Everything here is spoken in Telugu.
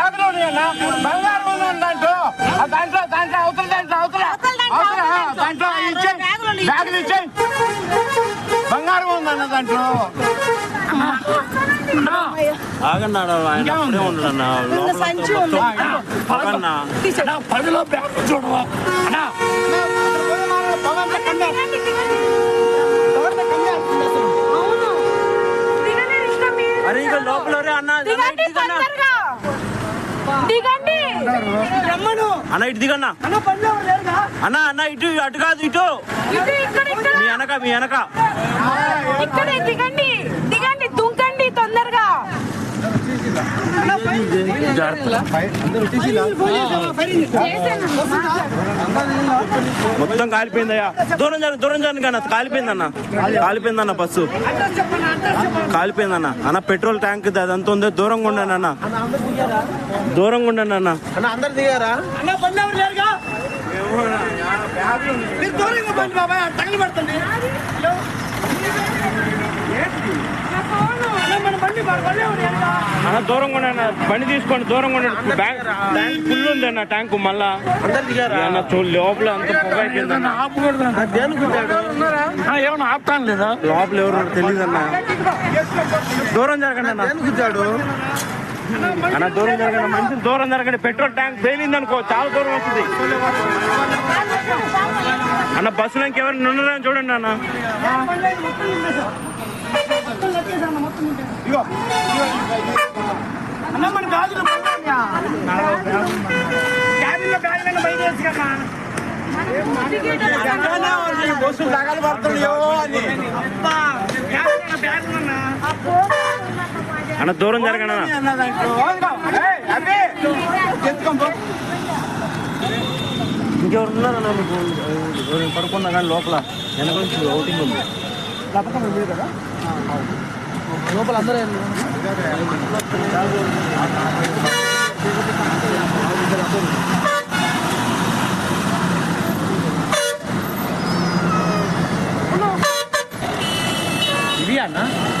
బంగారం ఉందండి దాంట్లో. ఆ దాంట్లో దాంట్లో అవతల దాంట్లో అవతల. అవతల దాంట్లో. ఇచ్చేయి బ్యాగులు ఇచ్చేయి. బంగారం ఉందన్న దాంట్లో. పదిలో బ్యాగ్ చూడవా? అన్న ఇటు దిగన్నా. అన్న అన్న ఇటు అటు కాదు ఇటు. ఇక్కడ ఇక్కడ. మీ వెనక మీ వెనక. మొత్తం కాలిపోయిందయ్యా. దూరం జరగ దూరం జరగ అన్న కాలిపోయిందన్న. కాలిపోయిందన్న బస్సు. కాలిపోయిందన్న. అన్న పెట్రోల్ ట్యాంక్ అదంతా ఉందో. దూరంగా ఉండండి అన్న. దూరంగా ఉండండి అన్న. అన్న అందరు దిగారా? అన్న బండి ఎవరు లేరుగా? మీరు దూరంగా ఉండండి అన్న. బండి తీసుకోండి దూరంగా ఉండండి బ్యాంక్ ట్యాంక్ ఫుల్ ఉంది అన్న ట్యాంక్ మళ్ళా. అన్న చూ లోపల అంత పొగ అయిపోయిందన్న ఏమన్నా ఆపుతాను లేదా? లోపల ఎవరు తెలియదు అన్న. దూరం జరగండి అన్న. దూరం జరగండి మంచి దూరం జరగండి. పెట్రోల్ ట్యాంక్ పేలింది అనుకో చాలా దూరం వస్తుంది. అన్న బస్సులో ఇంకెవరు ఉన్నారని చూడండి అన్న. అన్న బస్సులు తగాలి పడుతున్నాయో అని అన్న దూరం జరగండి అన్న ఇంకెవరు ఉన్నారన్న మీకు పడుకున్నా కానీ లోపల. వెనక నుంచి అవుటింగ్ ఉంది. లోపల అందరూ 啊